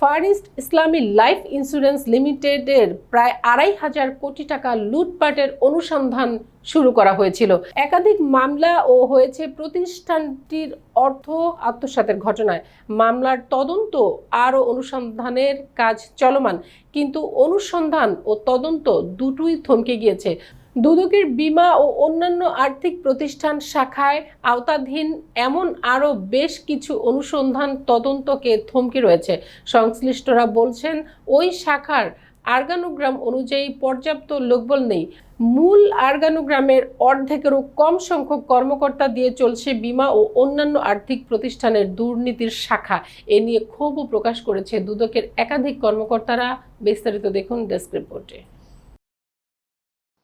Far east Islami life insurance লিমিটেডের প্রায় আড়াই হাজার কোটি টাকা লুটপাটের অনুসন্ধান শুরু করা হয়েছিল। একাধিক মামলা ও হয়েছে প্রতিষ্ঠানটির অর্থ আত্মসাতের ঘটনায়। মামলার তদন্ত আরও অনুসন্ধানের কাজ চলমান, কিন্তু অনুসন্ধান ও তদন্ত দুটোই থমকে গিয়েছে। দুদকের বিমা ও অন্যান্য আর্থিক প্রতিষ্ঠান শাখায় আওতাধীন এমন আরও বেশ কিছু অনুসন্ধান তদন্তকে থমকে রয়েছে। সংশ্লিষ্টরা বলছেন, ওই শাখার আর্গানোগ্রাম অনুযায়ী পর্যাপ্ত লোকবল নেই। মূল আর্গানোগ্রামের অর্ধেকেরও কম সংখ্যক কর্মকর্তা দিয়ে চলছে বিমা ও অন্যান্য আর্থিক প্রতিষ্ঠানের দুর্নীতির শাখা। এ নিয়ে ক্ষোভও প্রকাশ করেছে দুদকের একাধিক কর্মকর্তারা। বিস্তারিত দেখুন ডেস্ক রিপোর্টে।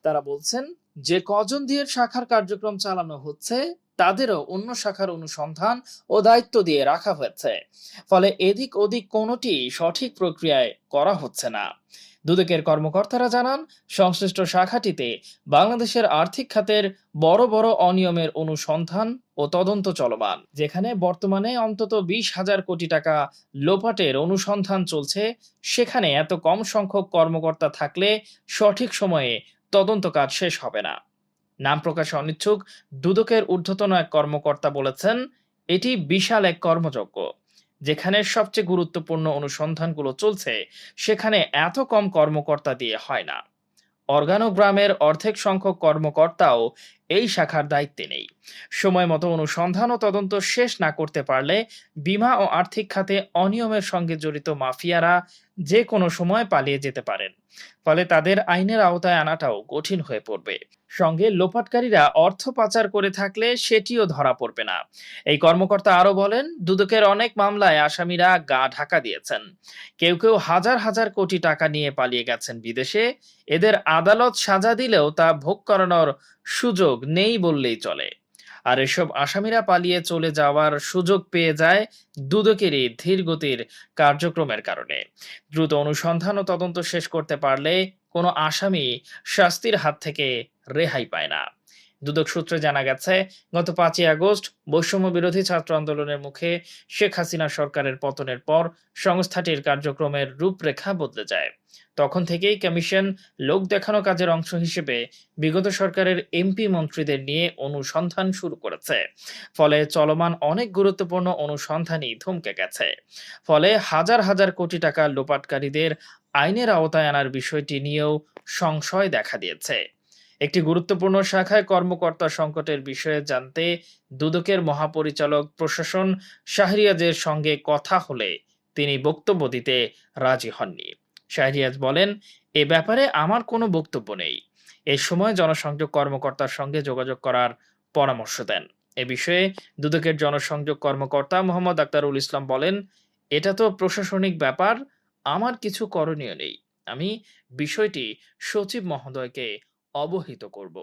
তারা বলছেন, যে কজন দিয়ে শাখার কার্যক্রম চালানো হচ্ছে, তাদেরও অন্য শাখার অনুসন্ধান ও দায়িত্ব দিয়ে রাখা হয়েছে। ফলে এদিক ওদিক কোনোটি সঠিক প্রক্রিয়ায় করা হচ্ছে না। দুদকের কর্মকর্তারা জানান, সংশ্লিষ্ট শাখাটিতে বাংলাদেশের আর্থিক খাতের বড় বড় অনিয়মের অনুসন্ধান ও তদন্ত চলমান, যেখানে বর্তমানে অন্তত বিশ হাজার কোটি টাকা লোপাটের অনুসন্ধান চলছে। সেখানে এত কম সংখ্যক কর্মকর্তা থাকলে সঠিক সময়ে তদন্ত কাজ শেষ হবে না। নাম প্রকাশে অনিচ্ছুক, দুদকের ঊর্ধ্বতন এক কর্মকর্তা বলেছেন, এটি বিশাল এক কর্মযজ্ঞ, যেখানে সবচেয়ে গুরুত্বপূর্ণ অনুসন্ধানগুলো চলছে, সেখানে এত কম কর্মকর্তা দিয়ে হয় না। অর্গানোগ্রামের অর্ধেক সংখ্যক কর্মকর্তাও এই শাখার দায়িত্বে নেই। সময় মতো অনুসন্ধান ও তদন্ত শেষ না করতে পারলে বিমা ও আর্থিক খাতে অনিয়মের সঙ্গে জড়িত মাফিয়ারা যে কোনো সময় পালিয়ে যেতে পারেন। ফলে তাদের আইনের আওতায় আনাটাও কঠিন হয়ে পড়বে। সঙ্গে লোপাটকারীরা অর্থ পাচার করে থাকলে সেটিও ধরা পড়বে না। এই কর্মকর্তা আরও বলেন, দুদকের অনেক মামলায় আসামিরা গা ঢাকা দিয়েছেন। কেউ কেউ হাজার হাজার কোটি টাকা নিয়ে পালিয়ে গেছেন বিদেশে। এদের আদালত সাজা দিলেও তা ভোগ করানোর সুযোগ নেই বললেই চলে। আর এসব আসামিরা পালিয়ে চলে যাওয়ার সুযোগ পেয়ে যায় দুদকেরই এই ধীরগতির কার্যক্রমের কারণে। দ্রুত অনুসন্ধান ও তদন্ত শেষ করতে পারলে কোনো আসামি শাস্তির হাত থেকে রেহাই পায় না। দুদক সূত্রে জানা গেছে, গত পাঁচই আগস্ট বৈষম্য বিরোধী ছাত্র আন্দোলনের মুখে শেখ হাসিনা সরকারের পতনের পর সংস্থাটির কার্যক্রমের রূপরেখা বদলে যায়। তখন থেকেই কমিশন লোক দেখানো কাজের অংশ হিসেবে বিগত সরকারের এমপি মন্ত্রীদের নিয়ে অনুসন্ধান শুরু করেছে। ফলে চলমান অনেক গুরুত্বপূর্ণ অনুসন্ধানই থমকে গেছে। ফলে হাজার হাজার কোটি টাকা লোপাটকারীদের আইনের আওতায় আনার বিষয়টি নিয়েও সংশয় দেখা দিয়েছে। একটি গুরুত্বপূর্ণ শাখায় কর্মকর্তা সংকটের বিষয়ে জানতে দুদকের মহাপরিচালক প্রশাসন শাহরিয়াজের সঙ্গে কথা হলে তিনি বক্তব্য দিতে রাজি হননি। শাহরিয়াজ বলেন, এ ব্যাপারে আমার কোনো বক্তব্য নেই। এ সময় জনসংযোগ কর্মকর্তার সঙ্গে যোগাযোগ করার পরামর্শ দেন। এ বিষয়ে দুদকের জনসংযোগ কর্মকর্তা মোহাম্মদ আক্তারুল ইসলাম বলেন, এটা তো প্রশাসনিক ব্যাপার, আমার কিছু করণীয় নেই। আমি বিষয়টি সচিব মহোদয়কে অবহিত করব।